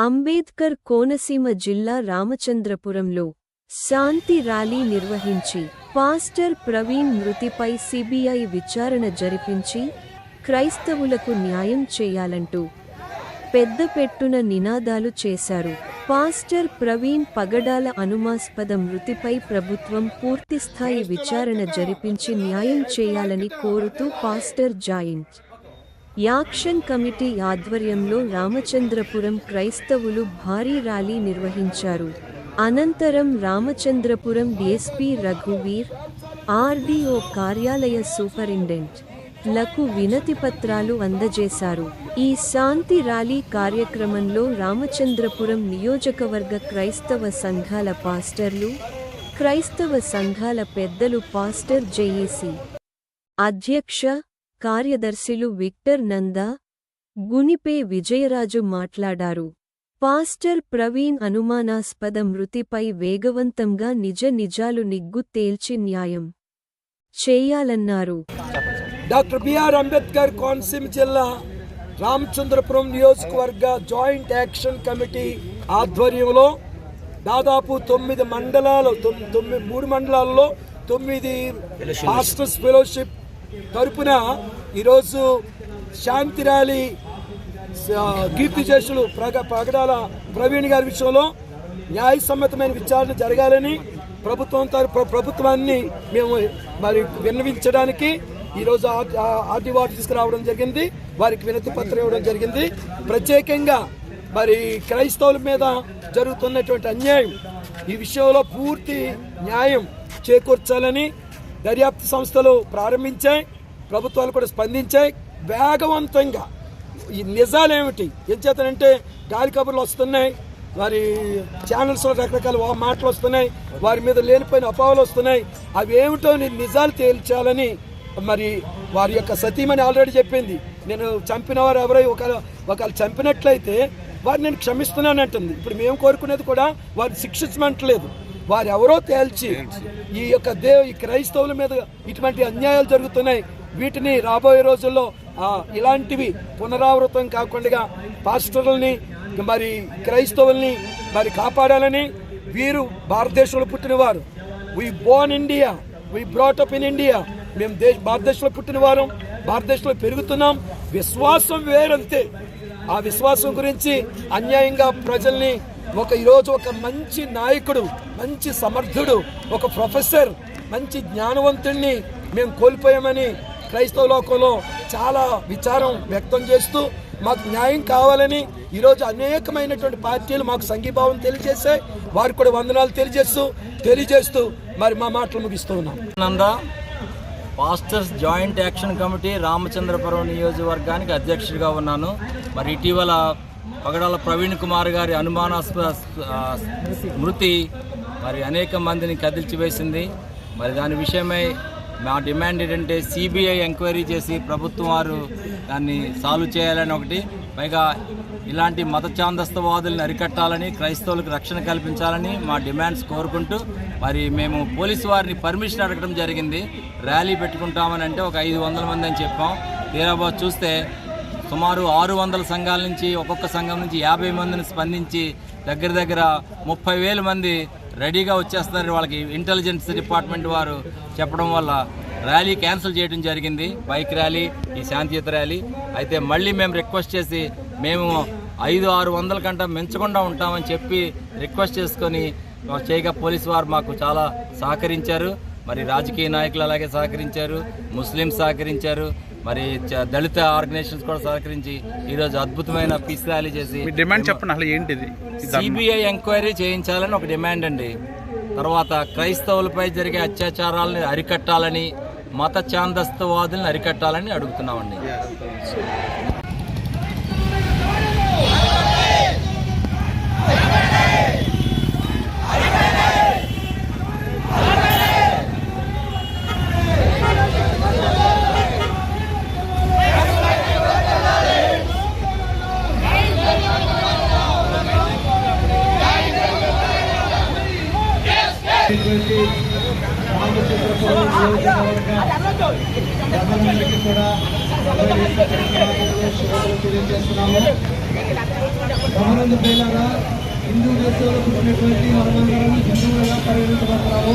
అంబేద్కర్ కోనసీమ జిల్లా రామచంద్రపురంలో శాంతి ర్యాలీ నిర్వహించి పాస్టర్ ప్రవీణ్ మృతిపై సిబిఐ విచారణ జరిపించి క్రైస్తవులకు న్యాయం చేయాలంటూ పెద్ద పెట్టున నినాదాలు చేశారు. పాస్టర్ ప్రవీణ్ పగడాల అనుమాస్పద మృతిపై ప్రభుత్వం పూర్తిస్థాయి విచారణ జరిపించి న్యాయం చేయాలని కోరుతూ పాస్టర్ జాయింట్ యాక్షన్ కమిటీ ఆధ్వర్యంలో రామచంద్రపురం క్రైస్తవులు భారీ ర్యాలీ నిర్వహించారు. అనంతరం రామచంద్రపురం డీఎస్పీ రఘువీర్ ఆర్డీఓ కార్యాలయ సూపరింటెండెంట్లకు వినతిపత్రాలు అందజేశారు. ఈ శాంతి ర్యాలీ కార్యక్రమంలో రామచంద్రపురం నియోజకవర్గ క్రైస్తవ సంఘాల పాస్టర్లు క్రైస్తవ సంఘాల పెద్దలు పాస్టర్ జేఏసీ అధ్యక్ష కార్యదర్శులు విక్టర్ నందా గునిపే విజయరాజు మాట్లాడారు. పాస్టర్ ప్రవీణ్ అనుమానాస్పద మృతిపై వేగవంతంగా నిజ నిజాలు నిగ్గు తేల్చి న్యాయం చేయాలన్నారు. డాక్టర్ బిఆర్ అంబేద్కర్ కోనసీమ జిల్లా రామచంద్రపురం నియోజకవర్గ జాయింట్ యాక్షన్ కమిటీ ఆధ్వర్యంలో దాదాపు తొమ్మిది మండలాలు తొమ్- తొమ్మిది మూడు మండలాల్లో తొమ్మిది మాస్టర్స్ ఫెలోషిప్ తరపున ఈరోజు శాంతి ర్యాలీ కీర్తి చేసులు ప్రగ ప్రగడాల ప్రవీణ్ గారి విషయంలో న్యాయసమ్మతమైన విచారణ జరగాలని ప్రభుత్వం తరపు ప్రభుత్వాన్ని మేము మరి విన్నవించడానికి ఈరోజు ఆర్టీ వార్డు తీసుకురావడం జరిగింది. వారికి వినతి పత్రం ఇవ్వడం జరిగింది. ప్రత్యేకంగా మరి క్రైస్తవుల మీద జరుగుతున్నటువంటి అన్యాయం ఈ విషయంలో పూర్తి న్యాయం చేకూర్చాలని దర్యాప్తు సంస్థలు ప్రారంభించాయి ప్రభుత్వాలు కూడా స్పందించాయి. వేగవంతంగా ఈ నిజాలేమిటి? ఏం చేతనంటే గాలి కబుర్లు వస్తున్నాయి వారి ఛానల్స్లో రకరకాల వా- మాటలు వస్తున్నాయి వారి మీద లేనిపోయిన అపావాలు వస్తున్నాయి. అవి ఏమిటో నేను నిజాలు తేల్చాలని మరి వారి యొక్క సతీమణి ఆల్రెడీ చెప్పింది. నేను చంపిన వారు ఎవరో ఒక చంపినట్లయితే వారిని నేను క్షమిస్తున్నానంటుంది ఇప్పుడు మేము కోరుకునేది కూడా వారిని శిక్షించమంటలేదు. వారు ఎవరో తేల్చి. ఈ యొక్క దేవ ఈ క్రైస్తవుల మీద ఇటువంటి అన్యాయాలు జరుగుతున్నాయి. వీటిని రాబోయే రోజుల్లో ఇలాంటివి పునరావృతం కాకుండా పాస్టర్లని మరి క్రైస్తవుల్ని మరి కాపాడాలని వీరు భారతదేశంలో పుట్టినవారు. We born India we brought up in India మేము దేశ భారతదేశంలో పుట్టిన వారం భారతదేశంలో పెరుగుతున్నాం. విశ్వాసం వేరంతే. ఆ విశ్వాసం గురించి అన్యాయంగా ప్రజల్ని ఒక ఈరోజు ఒక మంచి నాయకుడు మంచి సమర్థుడు ఒక ప్రొఫెసర్ మంచి జ్ఞానవంతుణ్ణి మేము కోల్పోయామని క్రైస్తవ లోకంలో చాలా విచారం వ్యక్తం చేస్తూ మాకు న్యాయం కావాలని ఈరోజు అనేకమైనటువంటి పార్టీలు మాకు సంఘీభావం తెలియజేశాయి. వారికి కూడా వందనాలు తెలియజేస్తూ తెలియజేస్తూ మరి మా మాటలు ముగిస్తూ ఉన్నాం. Nanda pastors joint action committee Ramachandrapuram నియోజకవర్గానికి అధ్యక్షుడిగా ఉన్నాను. మరి ఇటీవల పగడాల ప్రవీణ్ కుమార్ గారి అనుమానాస్పద స్మృతి మృతి మరి అనేక మందిని కదిల్చివేసింది. మరి దాని విషయమై మా డిమాండ్ ఏంటంటే సిబిఐ ఎంక్వైరీ చేసి ప్రభుత్వం వారు దాన్ని సాల్వ్ చేయాలని ఒకటి పైగా ఇలాంటి మత ఛాందస్తవాదులను అరికట్టాలని క్రైస్తవులకు రక్షణ కల్పించాలని మా డిమాండ్స్ కోరుకుంటూ మరి మేము పోలీసు వారిని పర్మిషన్ అడగడం జరిగింది. ర్యాలీ పెట్టుకుంటామని అంటే ఒక ఐదు వందల మంది అని చెప్పాం. తీరాబాద్ చూస్తే సుమారు ఆరు వందల సంఘాల నుంచి ఒక్కొక్క సంఘం నుంచి యాభై మందిని స్పందించి దగ్గర దగ్గర ముప్పై వేల మంది రెడీగా వచ్చేస్తున్నారు. వాళ్ళకి ఇంటెలిజెన్స్ డిపార్ట్మెంట్ వారు చెప్పడం వల్ల ర్యాలీ క్యాన్సిల్ చేయడం జరిగింది. బైక్ ర్యాలీ ఈ శాంతియుత ర్యాలీ. అయితే మళ్ళీ మేము రిక్వెస్ట్ చేసి మేము ఐదు ఆరు వందల కంటే మించకుండా ఉంటామని చెప్పి రిక్వెస్ట్ చేసుకొని చేయగా పోలీసు వారు మాకు చాలా సహకరించారు. మరి రాజకీయ నాయకులు అలాగే సహకరించారు ముస్లింస్ సహకరించారు మరి దళిత ఆర్గనైజేషన్స్ కూడా సహకరించి ఈరోజు అద్భుతమైన పీస్ ర్యాలీ చేసి డిమాండ్ చెప్పండి అసలు ఏంటిది సిబిఐ ఎంక్వైరీ చేయించాలని ఒక డిమాండ్ అండి. తర్వాత క్రైస్తవులపై జరిగే అత్యాచారాలను అరికట్టాలని మత ఛాందస్తవాదులను అరికట్టాలని అడుగుతున్నామండి. అందరికీ కూడా తెలియజేస్తున్నాము గమనందు ప్రియులారా హిందూ దేశంలో పుట్టినటువంటి మనమందరం హిందువులుగా పరిగణించబడతాము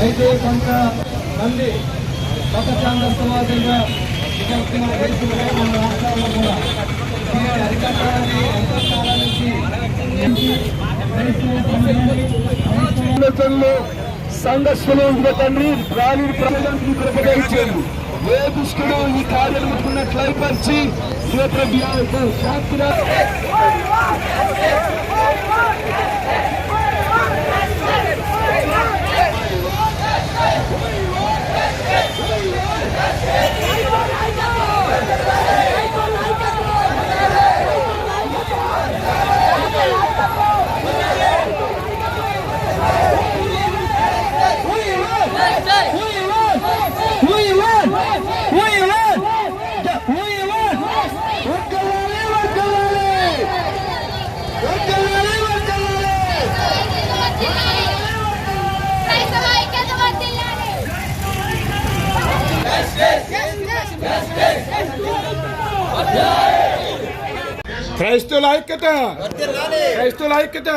అయితే కొంతమంది మత చాందస్తవాదులుగా మన దేశంలో మన రాష్ట్రాల్లో కూడా అరికట్టాలని ఎంతో కాలం నుంచి సంఘర్షణలో ఉన్న తండ్రి రాని ప్రజలకు కృపగించారు ఏ దుష్టుడు ఈ కార్యాలు ముట్టుకున్నట్లయిపరిచి క్షేత్రభ్యాలకు క్రైస్తవుల ఐక్యత క్రైస్తవుల ఐక్యత